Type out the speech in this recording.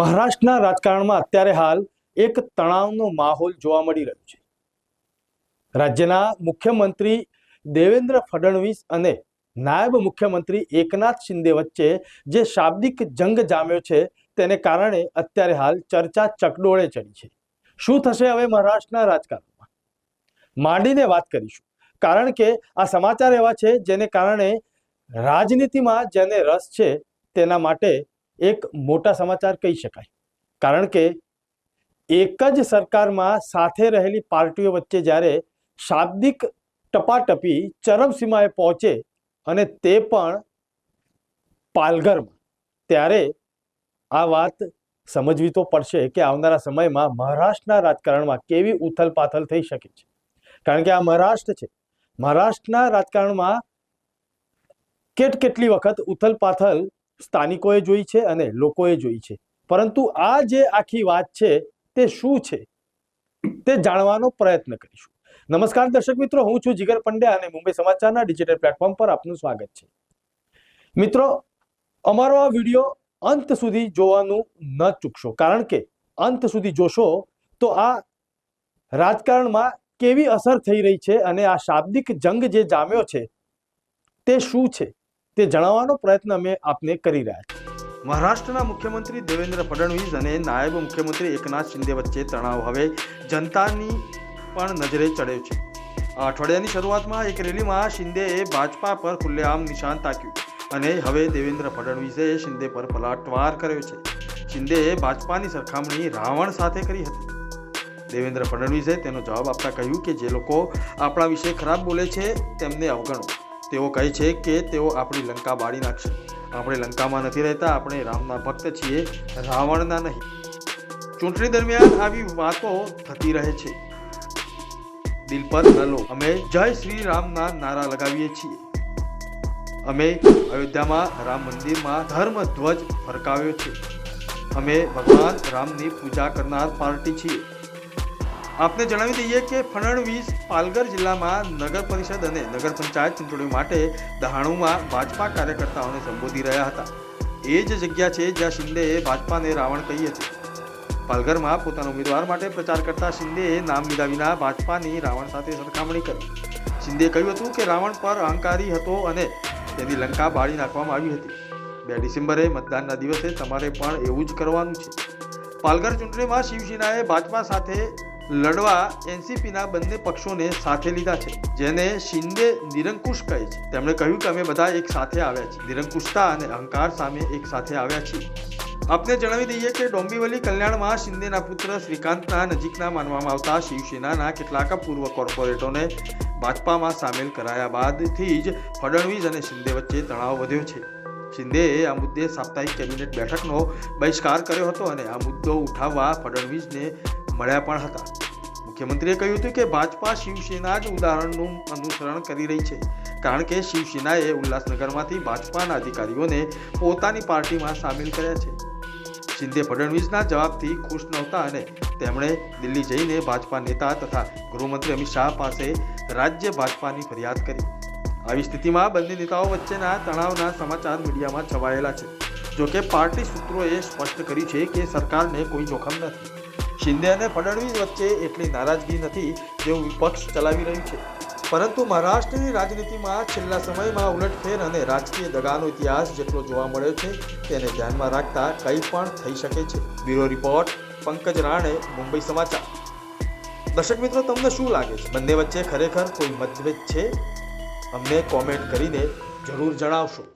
મહારાષ્ટ્રના રાજકારણમાં અત્યારે હાલ એક તણાવનો માહોલ જોવા મળી રહ્યો છે. રાજ્યના મુખ્યમંત્રી દેવેન્દ્ર ફડણવીસ અને નાયબ મુખ્યમંત્રી એકનાથ શિંદે વચ્ચે જે શાબ્દિક જંગ જામ્યો છે તેને કારણે અત્યારે હાલ ચર્ચા ચકડોળે ચડી છે. શું થશે હવે મહારાષ્ટ્રના રાજકારણમાં? માંડીને વાત કરીશું. કારણ કે આ સમાચાર એવા છે જેને કારણે રાજનીતિમાં જેને રસ છે તેના માટે એક મોટા સમાચાર કહી શકાય. કારણ કે એક જ સરકારમાં સાથે રહેલી પાર્ટીઓ વચ્ચે જ્યારે શાબ્દિક ટપાટપી ચરમસીમાએ પહોંચે અને તે પણ પાલઘરમાં, ત્યારે આ વાત સમજવી તો પડશે કે આવનારા સમયમાં મહારાષ્ટ્રના રાજકારણમાં કેવી ઉથલપાથલ થઈ શકે છે. કારણ કે આ મહારાષ્ટ્ર છે. મહારાષ્ટ્રના રાજકારણમાં કેટ કેટલી વખત ઉથલપાથલ સ્થાનિકોએ જોઈ છે અને લોકોએ જોઈ છે. પરંતુ આ જે આખી વાત છે, તે શું છે? તે જાણવાનો પ્રયત્ન કરીશું. નમસ્કાર દર્શક મિત્રો, હું છું જીગર પંડ્યા અને મુંબઈ સમાચારના ડિજિટલ પ્લેટફોર્મ પર આપનું સ્વાગત છે. મિત્રો, અમારો આ વીડિયો અંત સુધી જોવાનું ન ચૂકશો. કારણ કે અંત સુધી જોશો તો આ રાજકારણમાં કેવી અસર થઈ રહી છે અને આ શાબ્દિક જંગ જે જામ્યો છે, તે શું છે? તે જણાવવાનો પ્રયત્ન અમે આપને કરી રહ્યા છીએ. મહારાષ્ટ્રના મુખ્યમંત્રી દેવેન્દ્ર ફડણવીસ અને નાયબ મુખ્યમંત્રી એકનાથ શિંદે વચ્ચે તણાવ હવે જનતાની પણ નજરે ચડ્યો છે. અઠવાડિયાની શરૂઆતમાં એક રેલીમાં શિંદેએ ભાજપા પર ખુલ્લેઆમ નિશાન તાક્યું અને હવે દેવેન્દ્ર ફડણવીસે શિંદે પર પલાટવાર કર્યો છે. શિંદેએ ભાજપાની સરખામણી રાવણ સાથે કરી હતી. દેવેન્દ્ર ફડણવીસે તેનો જવાબ આપતા કહ્યું કે જે લોકો આપણા વિશે ખરાબ બોલે છે તેમને અવગણો. તેઓ કહે છે કે તેઓ આપણી લંકા બાળી નાખશે. આપણે લંકામાં નથી રહેતા, આપણે રામના ભક્ત છીએ, રાવણના નહીં. ચૂંટણી દરમિયાન આવી વાતો થતી રહે છે. દિલ પર નલો અમે જય શ્રી રામના નારા લગાવીએ છીએ. અમે અયોધ્યામાં રામ મંદિરમાં ધર્મ ધ્વજ ફરકાવ્યો છે. અમે ભગવાન રામની પૂજા કરનાર પાર્ટી છીએ. આપને જણાવી દઈએ કે ફડણવીસ પાલઘર જિલ્લામાં નગર પરિષદ અને નગર પંચાયત ચૂંટણી માટે દહાણુમાં ભાજપા કાર્યકર્તાઓને સંબોધી રહ્યા હતા. એ જ જગ્યા છે જ્યાં શિંદેએ ભાજપાને રાવણ કહી હતી. પાલઘરમાં પોતાના ઉમેદવાર માટે પ્રચાર કરતા શિંદેએ નામ લીધા વિના ભાજપાની રાવણ સાથે સરખામણી કરી. શિંદેએ કહ્યું હતું કે રાવણ પર અહંકારી હતો અને તેની લંકા બાળી નાખવામાં આવી હતી. બે ડિસેમ્બરે મતદાનના દિવસે તમારે પણ એવું જ કરવાનું છે. પાલઘર ચૂંટણીમાં શિવસેનાએ ભાજપા સાથે લડવા એનસીપીના બંને પક્ષોને સાથે લીધા છે, જેને શિંદે નિરંકુશ કહે છે. તેમણે કહ્યું કે અમે બધા એક સાથે આવ્યા છીએ. નિરંકુશતા અને અહંકાર સામે એક સાથે આવ્યા છીએ. આપને જણાવી દઈએ કે ડોંબિવલી કલ્યાણમાં શિંદેના પુત્ર શ્રીકાંતના નજીકના માનવામાં આવતા શિવસેનાના કેટલાક પૂર્વ કોર્પોરેટોને ભાજપામાં સામેલ કરાયા બાદથી જ ફડણવીસ અને શિંદે વચ્ચે તણાવ વધ્યો છે. શિંદેએ આ મુદ્દે સાપ્તાહિક કેબિનેટ બેઠકનો બહિષ્કાર કર્યો હતો અને આ મુદ્દો ઉઠાવવા ફડણવીસને મળ્યા પણ હતા. મુખ્યમંત્રીએ કહ્યું હતું કે ભાજપા શિવસેના જ ઉદાહરણનું અનુસરણ કરી રહી છે. કારણ કે શિવસેનાએ ઉલ્લાસનગરમાંથી ભાજપાના અધિકારીઓને પોતાની પાર્ટીમાં સામેલ કર્યા છે. શિંદે ફડણવીસના જવાબથી ખુશ નહોતા અને તેમણે દિલ્હી જઈને ભાજપા નેતા તથા ગૃહમંત્રી અમિત શાહ પાસે રાજ્ય ભાજપાની ફરિયાદ કરી. આવી સ્થિતિમાં બંને નેતાઓ વચ્ચેના તણાવના સમાચાર મીડિયામાં છવાયેલા છે. જોકે પાર્ટી સૂત્રોએ સ્પષ્ટ કર્યું છે કે સરકારને કોઈ જોખમ નથી. શિંદે અને ફડણવીસ વચ્ચે એટલી નારાજગી નથી જેવું વિપક્ષ ચલાવી રહ્યું છે. પરંતુ મહારાષ્ટ્રની રાજનીતિમાં છેલ્લા સમયમાં ઉલટફેર અને રાજકીય દગાનો ઇતિહાસ જેટલો જોવા મળ્યો છે, તેને ધ્યાનમાં રાખતા કંઈ પણ થઈ શકે છે. બ્યુરો રિપોર્ટ, પંકજ રાણે, મુંબઈ સમાચાર. દર્શક મિત્રો, તમને શું લાગે છે? બંને વચ્ચે ખરેખર કોઈ મતભેદ છે? અમને કોમેન્ટ કરીને જરૂર જણાવશો.